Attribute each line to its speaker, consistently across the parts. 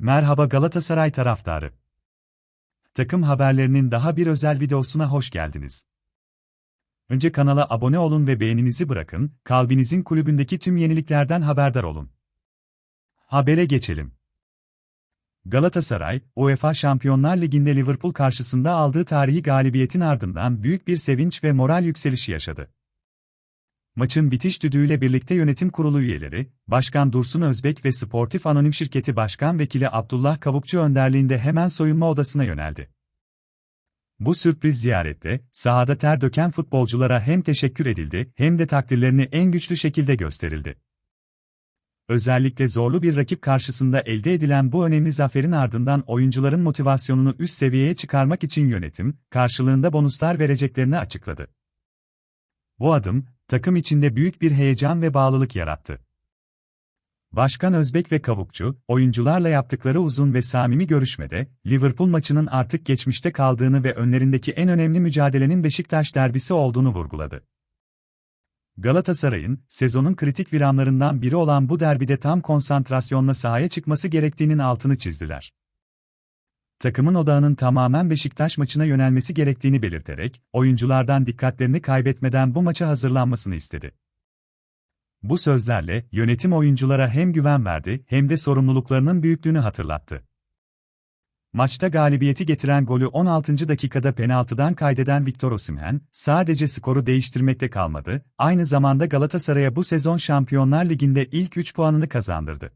Speaker 1: Merhaba Galatasaray taraftarı. Takım haberlerinin daha bir özel videosuna hoş geldiniz. Önce kanala abone olun ve beğeninizi bırakın, kalbinizin kulübündeki tüm yeniliklerden haberdar olun. Habere geçelim. Galatasaray, UEFA Şampiyonlar Ligi'nde Liverpool karşısında aldığı tarihi galibiyetin ardından büyük bir sevinç ve moral yükselişi yaşadı. Maçın bitiş düdüğüyle birlikte yönetim kurulu üyeleri, Başkan Dursun Özbek ve Sportif Anonim Şirketi Başkan Vekili Abdullah Kavukçu önderliğinde hemen soyunma odasına yöneldi. Bu sürpriz ziyarette, sahada ter döken futbolculara hem teşekkür edildi hem de takdirlerini en güçlü şekilde gösterildi. Özellikle zorlu bir rakip karşısında elde edilen bu önemli zaferin ardından oyuncuların motivasyonunu üst seviyeye çıkarmak için yönetim, karşılığında bonuslar vereceklerini açıkladı. Bu adım, takım içinde büyük bir heyecan ve bağlılık yarattı. Başkan Özbek ve Kavukçu, oyuncularla yaptıkları uzun ve samimi görüşmede, Liverpool maçının artık geçmişte kaldığını ve önlerindeki en önemli mücadelenin Beşiktaş derbisi olduğunu vurguladı. Galatasaray'ın, sezonun kritik viramlarından biri olan bu derbide tam konsantrasyonla sahaya çıkması gerektiğinin altını çizdiler takımın odağının tamamen Beşiktaş maçına yönelmesi gerektiğini belirterek, oyunculardan dikkatlerini kaybetmeden bu maça hazırlanmasını istedi. Bu sözlerle yönetim oyunculara hem güven verdi hem de sorumluluklarının büyüklüğünü hatırlattı. Maçta galibiyeti getiren golü 16. dakikada penaltıdan kaydeden Victor Osimhen, sadece skoru değiştirmekte kalmadı, aynı zamanda Galatasaray'a bu sezon Şampiyonlar Ligi'nde ilk 3 puanını kazandırdı.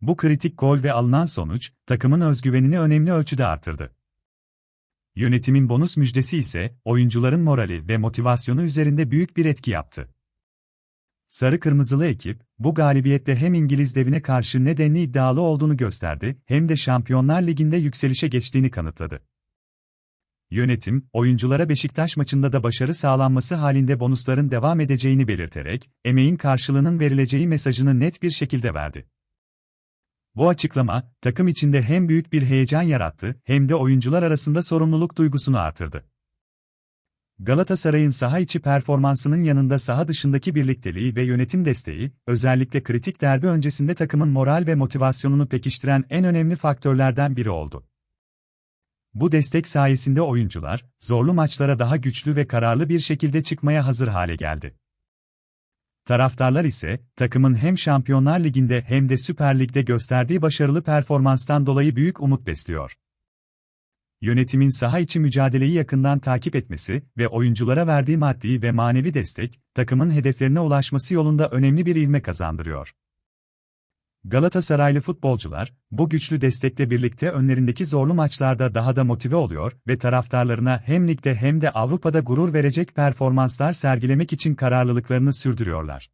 Speaker 1: Bu kritik gol ve alınan sonuç, takımın özgüvenini önemli ölçüde artırdı. Yönetimin bonus müjdesi ise, oyuncuların morali ve motivasyonu üzerinde büyük bir etki yaptı. Sarı Kırmızılı ekip, bu galibiyetle hem İngiliz devine karşı nedenli iddialı olduğunu gösterdi, hem de Şampiyonlar Ligi'nde yükselişe geçtiğini kanıtladı. Yönetim, oyunculara Beşiktaş maçında da başarı sağlanması halinde bonusların devam edeceğini belirterek, emeğin karşılığının verileceği mesajını net bir şekilde verdi. Bu açıklama, takım içinde hem büyük bir heyecan yarattı hem de oyuncular arasında sorumluluk duygusunu artırdı. Galatasaray'ın saha içi performansının yanında saha dışındaki birlikteliği ve yönetim desteği, özellikle kritik derbi öncesinde takımın moral ve motivasyonunu pekiştiren en önemli faktörlerden biri oldu. Bu destek sayesinde oyuncular, zorlu maçlara daha güçlü ve kararlı bir şekilde çıkmaya hazır hale geldi. Taraftarlar ise, takımın hem Şampiyonlar Ligi'nde hem de Süper Lig'de gösterdiği başarılı performanstan dolayı büyük umut besliyor. Yönetimin saha içi mücadeleyi yakından takip etmesi ve oyunculara verdiği maddi ve manevi destek, takımın hedeflerine ulaşması yolunda önemli bir ivme kazandırıyor. Galatasaraylı futbolcular, bu güçlü destekle birlikte önlerindeki zorlu maçlarda daha da motive oluyor ve taraftarlarına hem ligde hem de Avrupa'da gurur verecek performanslar sergilemek için kararlılıklarını sürdürüyorlar.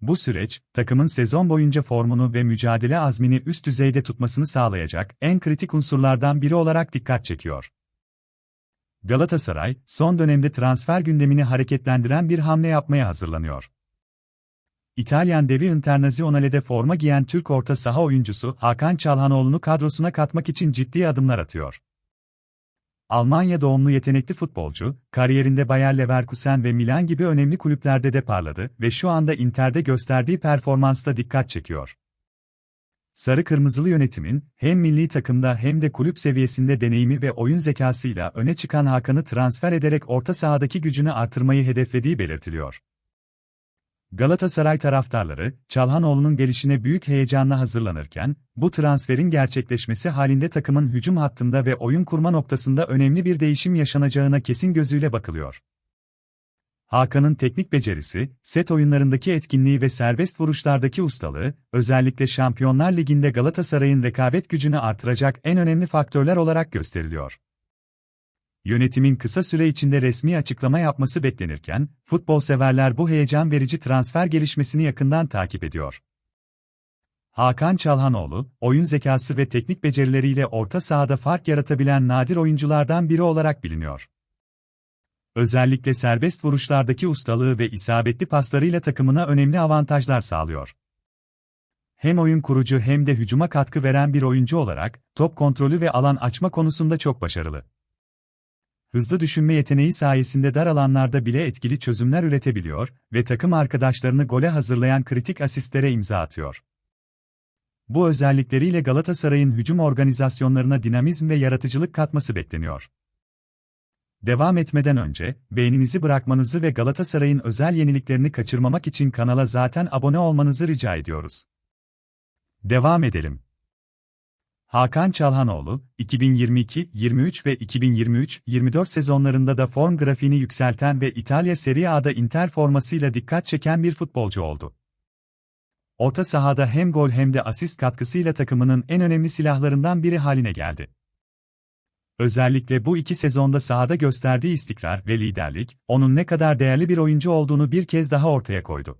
Speaker 1: Bu süreç, takımın sezon boyunca formunu ve mücadele azmini üst düzeyde tutmasını sağlayacak en kritik unsurlardan biri olarak dikkat çekiyor. Galatasaray, son dönemde transfer gündemini hareketlendiren bir hamle yapmaya hazırlanıyor. İtalyan devi Internazionale'de forma giyen Türk orta saha oyuncusu Hakan Çalhanoğlu'nu kadrosuna katmak için ciddi adımlar atıyor. Almanya doğumlu yetenekli futbolcu, kariyerinde Bayer Leverkusen ve Milan gibi önemli kulüplerde de parladı ve şu anda Inter'de gösterdiği performansla dikkat çekiyor. Sarı Kırmızılı yönetimin, hem milli takımda hem de kulüp seviyesinde deneyimi ve oyun zekasıyla öne çıkan Hakan'ı transfer ederek orta sahadaki gücünü artırmayı hedeflediği belirtiliyor. Galatasaray taraftarları, Çalhanoğlu'nun gelişine büyük heyecanla hazırlanırken, bu transferin gerçekleşmesi halinde takımın hücum hattında ve oyun kurma noktasında önemli bir değişim yaşanacağına kesin gözüyle bakılıyor. Hakan'ın teknik becerisi, set oyunlarındaki etkinliği ve serbest vuruşlardaki ustalığı, özellikle Şampiyonlar Ligi'nde Galatasaray'ın rekabet gücünü artıracak en önemli faktörler olarak gösteriliyor yönetimin kısa süre içinde resmi açıklama yapması beklenirken, futbol severler bu heyecan verici transfer gelişmesini yakından takip ediyor. Hakan Çalhanoğlu, oyun zekası ve teknik becerileriyle orta sahada fark yaratabilen nadir oyunculardan biri olarak biliniyor. Özellikle serbest vuruşlardaki ustalığı ve isabetli paslarıyla takımına önemli avantajlar sağlıyor. Hem oyun kurucu hem de hücuma katkı veren bir oyuncu olarak, top kontrolü ve alan açma konusunda çok başarılı hızlı düşünme yeteneği sayesinde dar alanlarda bile etkili çözümler üretebiliyor ve takım arkadaşlarını gole hazırlayan kritik asistlere imza atıyor. Bu özellikleriyle Galatasaray'ın hücum organizasyonlarına dinamizm ve yaratıcılık katması bekleniyor. Devam etmeden önce, beğeninizi bırakmanızı ve Galatasaray'ın özel yeniliklerini kaçırmamak için kanala zaten abone olmanızı rica ediyoruz. Devam edelim. Hakan Çalhanoğlu, 2022-23 ve 2023-24 sezonlarında da form grafiğini yükselten ve İtalya Serie A'da Inter formasıyla dikkat çeken bir futbolcu oldu. Orta sahada hem gol hem de asist katkısıyla takımının en önemli silahlarından biri haline geldi. Özellikle bu iki sezonda sahada gösterdiği istikrar ve liderlik, onun ne kadar değerli bir oyuncu olduğunu bir kez daha ortaya koydu.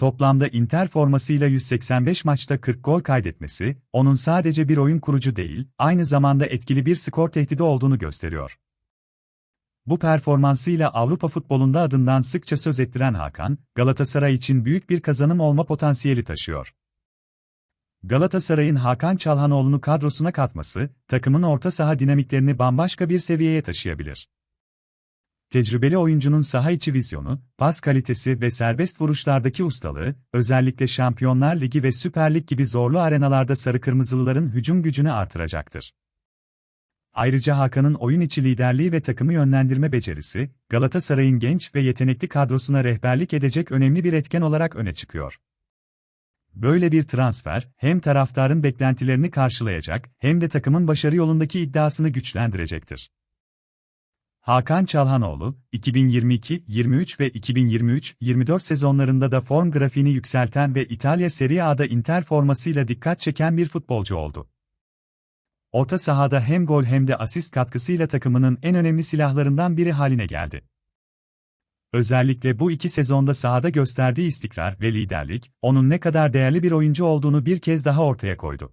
Speaker 1: Toplamda Inter formasıyla 185 maçta 40 gol kaydetmesi, onun sadece bir oyun kurucu değil, aynı zamanda etkili bir skor tehdidi olduğunu gösteriyor. Bu performansıyla Avrupa futbolunda adından sıkça söz ettiren Hakan, Galatasaray için büyük bir kazanım olma potansiyeli taşıyor. Galatasaray'ın Hakan Çalhanoğlu'nu kadrosuna katması, takımın orta saha dinamiklerini bambaşka bir seviyeye taşıyabilir. Tecrübeli oyuncunun saha içi vizyonu, pas kalitesi ve serbest vuruşlardaki ustalığı, özellikle Şampiyonlar Ligi ve Süper Lig gibi zorlu arenalarda sarı kırmızılıların hücum gücünü artıracaktır. Ayrıca Hakan'ın oyun içi liderliği ve takımı yönlendirme becerisi, Galatasaray'ın genç ve yetenekli kadrosuna rehberlik edecek önemli bir etken olarak öne çıkıyor. Böyle bir transfer, hem taraftarın beklentilerini karşılayacak, hem de takımın başarı yolundaki iddiasını güçlendirecektir. Hakan Çalhanoğlu, 2022-23 ve 2023-24 sezonlarında da form grafiğini yükselten ve İtalya Serie A'da Inter formasıyla dikkat çeken bir futbolcu oldu. Orta sahada hem gol hem de asist katkısıyla takımının en önemli silahlarından biri haline geldi. Özellikle bu iki sezonda sahada gösterdiği istikrar ve liderlik, onun ne kadar değerli bir oyuncu olduğunu bir kez daha ortaya koydu.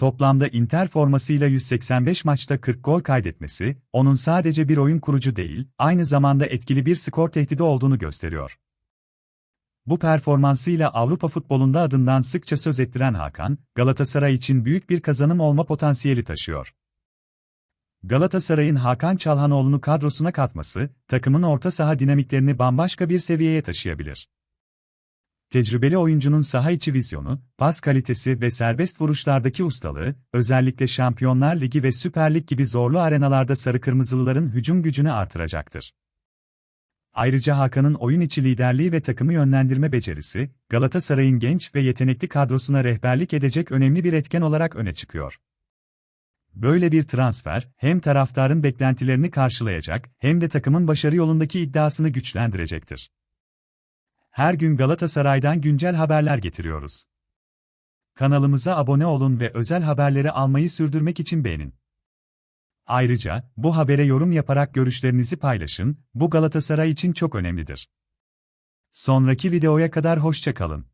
Speaker 1: Toplamda Inter formasıyla 185 maçta 40 gol kaydetmesi, onun sadece bir oyun kurucu değil, aynı zamanda etkili bir skor tehdidi olduğunu gösteriyor. Bu performansıyla Avrupa futbolunda adından sıkça söz ettiren Hakan, Galatasaray için büyük bir kazanım olma potansiyeli taşıyor. Galatasaray'ın Hakan Çalhanoğlu'nu kadrosuna katması, takımın orta saha dinamiklerini bambaşka bir seviyeye taşıyabilir. Tecrübeli oyuncunun saha içi vizyonu, pas kalitesi ve serbest vuruşlardaki ustalığı, özellikle Şampiyonlar Ligi ve Süper Lig gibi zorlu arenalarda sarı kırmızılıların hücum gücünü artıracaktır. Ayrıca Hakan'ın oyun içi liderliği ve takımı yönlendirme becerisi, Galatasaray'ın genç ve yetenekli kadrosuna rehberlik edecek önemli bir etken olarak öne çıkıyor. Böyle bir transfer, hem taraftarın beklentilerini karşılayacak, hem de takımın başarı yolundaki iddiasını güçlendirecektir. Her gün Galatasaray'dan güncel haberler getiriyoruz. Kanalımıza abone olun ve özel haberleri almayı sürdürmek için beğenin. Ayrıca, bu habere yorum yaparak görüşlerinizi paylaşın, bu Galatasaray için çok önemlidir. Sonraki videoya kadar hoşça kalın.